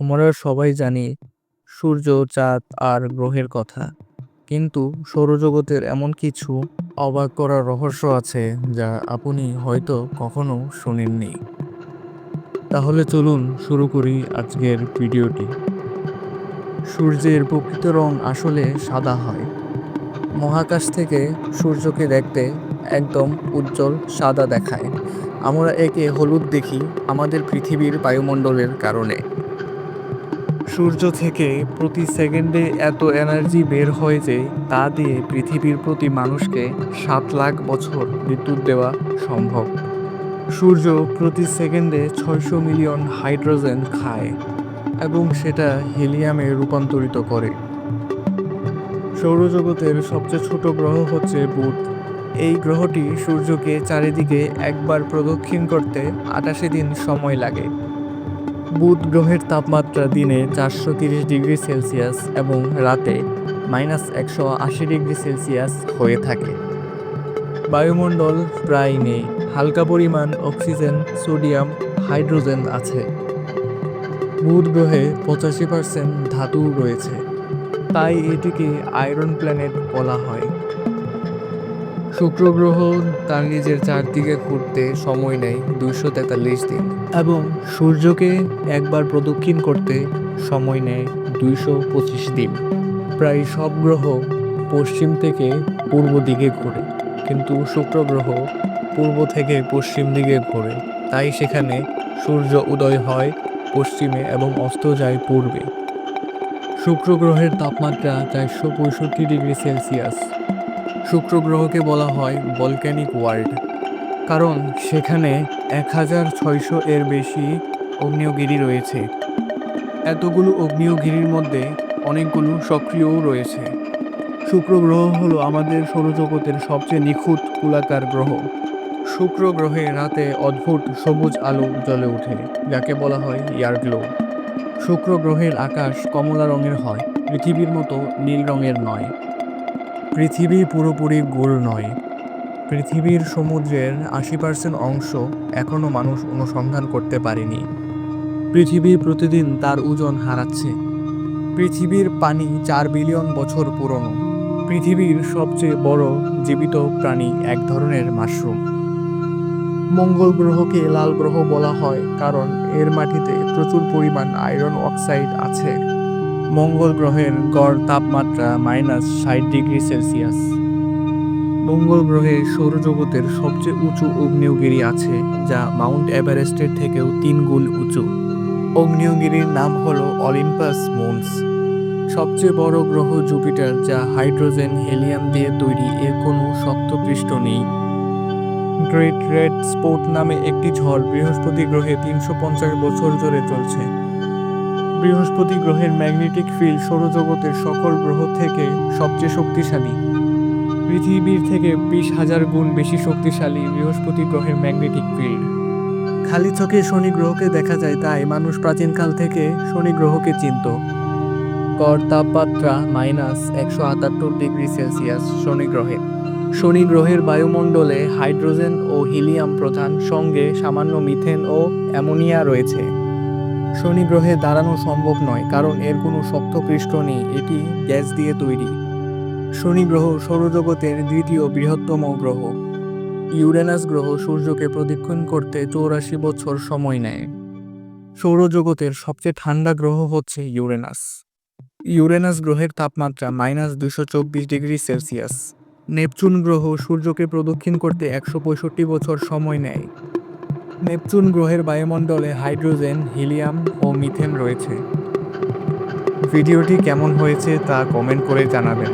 আমরা সবাই জানি সূর্য, চাঁদ আর গ্রহের কথা। কিন্তু সৌরজগতের এমন কিছু অবাক করার রহস্য আছে যা আপনি হয়তো কখনো শুনেননি। তাহলে চলুন শুরু করি আজকের ভিডিওটি। সূর্যের প্রকৃত রং আসলে সাদা হয়। মহাকাশ থেকে সূর্যকে দেখতে একদম উজ্জ্বল সাদা দেখায়। আমরা একে হলুদ দেখি আমাদের পৃথিবীর বায়ুমণ্ডলের কারণে। সূর্য থেকে প্রতি সেকেন্ডে এত এনার্জি বের হয় যে তা দিয়ে পৃথিবীর প্রতি মানুষকে সাত লাখ বছর বিদ্যুৎ দেওয়া সম্ভব। সূর্য প্রতি সেকেন্ডে ছয়শো মিলিয়ন হাইড্রোজেন খায় এবং সেটা হিলিয়ামে রূপান্তরিত করে। সৌরজগতের সবচেয়ে ছোট গ্রহ হচ্ছে বুধ। এই গ্রহটি সূর্যকে চারিদিকে একবার প্রদক্ষিণ করতে আটাশি দিন সময় লাগে। বুধ গ্রহের তাপমাত্রা দিনে চারশো তিরিশ ডিগ্রি সেলসিয়াস এবং রাতে মাইনাস একশো আশি ডিগ্রি সেলসিয়াস হয়ে থাকে। বায়ুমণ্ডল প্রায় নেই, হালকা পরিমাণ অক্সিজেন, সোডিয়াম, হাইড্রোজেন আছে। বুধ গ্রহে পঁচাশি পার্সেন্ট ধাতু রয়েছে, তাই এটিকে আয়রন প্ল্যানেট বলা হয়। শুক্র গ্রহ তার নিজের চারদিকে ঘুরতে সময় নেয় দুইশো তেতাল্লিশ দিন। এবং সূর্যকে একবার প্রদক্ষিণ করতে সময় নেয় দুইশো পঁচিশ দিন। প্রায় সব গ্রহ পশ্চিম থেকে পূর্ব দিকে ঘোরে। কিন্তু শুক্র গ্রহ পূর্ব থেকে পশ্চিম দিকে ঘোরে। তাই সেখানে সূর্য উদয় হয় পশ্চিমে এবং অস্ত যায় পূর্বে। শুক্র গ্রহের তাপমাত্রা চারশো পঁয়ষট্টি ডিগ্রি সেলসিয়াস। শুক্র গ্রহকে বলা হয় ভলক্যানিক ওয়ার্ল্ড কারণ সেখানে এক হাজার ছয়শো এর বেশি অগ্নেয়গিরি রয়েছে। এতগুলো অগ্নেয়গিরির মধ্যে অনেকগুলো সক্রিয়ও রয়েছে। শুক্র গ্রহ হলো আমাদের সৌরজগতের সবচেয়ে নিখুঁত গোলাকার গ্রহ। শুক্র গ্রহে রাতে অদ্ভুত সবুজ আলো জ্বলে ওঠে, যাকে বলা হয় ইয়ারগ্লো শুক্র গ্রহের আকাশ কমলা রঙের হয়, পৃথিবীর মতো নীল রঙের নয়। পৃথিবী পুরোপুরি গোল নয়। পৃথিবীর সমুদ্রের আশি পার্সেন্ট অংশ এখনও মানুষ অনুসন্ধান করতে পারেনি। পৃথিবী প্রতিদিন তার ওজন হারাচ্ছে। পৃথিবীর পানি চার বিলিয়ন বছর পুরনো। পৃথিবীর সবচেয়ে বড় জীবিত প্রাণী এক ধরনের মাশরুম। মঙ্গল গ্রহকে লাল গ্রহ বলা হয় কারণ এর মাটিতে প্রচুর পরিমাণ আয়রন অক্সাইড আছে। মঙ্গল গ্রহের গড় তাপমাত্রা মাইনাস ষাট ডিগ্রি সেলসিয়াস। মঙ্গল গ্রহে সৌরজগতের সবচেয়ে উঁচু অগ্নেয়গিরি আছে, যা মাউন্ট এভারেস্টের থেকেও তিন গুণ উঁচু। অগ্নেয়গিরির নাম হল অলিম্পাস মুনস। সবচেয়ে বড় গ্রহ জুপিটার, যা হাইড্রোজেন হেলিয়াম দিয়ে তৈরি এর কোনো শক্ত পৃষ্ঠ নেই। গ্রেট রেড স্পোর্ট নামে একটি ঝড় বৃহস্পতি গ্রহে তিনশো পঞ্চাশ বছর ধরে চলছে। বৃহস্পতি গ্রহের ম্যাগনেটিক ফিল্ড সৌরজগতের সকল গ্রহ থেকে সবচেয়ে শক্তিশালী। পৃথিবীর থেকে বিশ হাজার গুণ বেশি শক্তিশালী বৃহস্পতি গ্রহের ম্যাগনেটিক ফিল্ড। খালি চোখে শনি গ্রহকে দেখা যায় তাই মানুষ প্রাচীনকাল থেকে শনি গ্রহকে চিনত। গড় তাপমাত্রা মাইনাস একশো আটাত্তর ডিগ্রি সেলসিয়াস শনি গ্রহে। শনি গ্রহের বায়ুমণ্ডলে হাইড্রোজেন ও হিলিয়াম প্রধান সঙ্গে সামান্য মিথেন ও অ্যামোনিয়া রয়েছে। শনি গ্রহে দাঁড়ানো সম্ভব নয়, কারণ এর কোনো শক্ত পৃষ্ঠ নেই, এটি গ্যাস দিয়ে তৈরি। শনি গ্রহ সৌরজগতের দ্বিতীয় বৃহত্তম গ্রহ। ইউরেনাস গ্রহ সূর্যকে প্রদক্ষিণ করতে চৌরাশি বছর সময় নেয়। সৌরজগতের সবচেয়ে ঠান্ডা গ্রহ হচ্ছে ইউরেনাস। ইউরেনাস গ্রহের তাপমাত্রা মাইনাস দুশো চব্বিশ ডিগ্রি সেলসিয়াস। নেপচুন গ্রহ সূর্যকে প্রদক্ষিণ করতে একশো পঁয়ষট্টি বছর সময় নেয়। নেপচুন গ্রহের বায়ুমণ্ডলে হাইড্রোজেন, হিলিয়াম ও মিথেন রয়েছে। ভিডিওটি কেমন হয়েছে তা কমেন্ট করে জানাবেন।